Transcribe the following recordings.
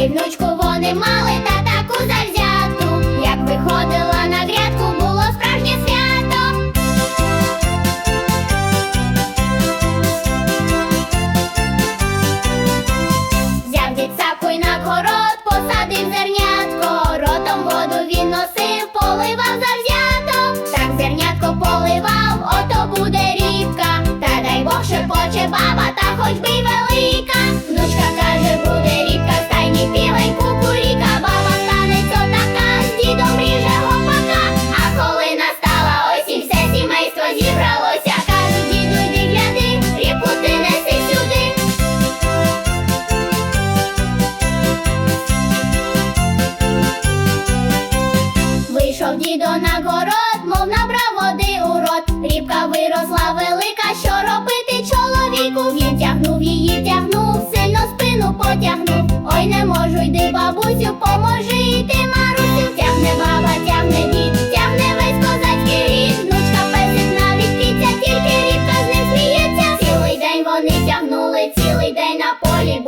ще внучку вони мали та таку завзяту. Як виходила на грядку, було справжнє свято. Взяв дід сапку й на город, посадив зернятко, ротом воду він носив, поливав завзято. Так зернятко поливав, ото буде рібка. Та дай Бог шепоче баба, та хоч би дідо на город, мов набрав води у рот. Рібка виросла велика, що робити чоловіку. Він тягнув її, тягнув, сильно спину потягнув. Ой, не можу, йди, бабусю, поможи йти, Марусю. Тягне баба, тягне дід, тягне весь козацький рід. Внучка песик навіть киця, тільки рібка з ним сміється. Цілий день вони тягнули, цілий день на полі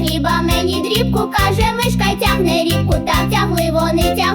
хліба мені дрібку, каже мишка тягне рібку, так тягли вони тягли.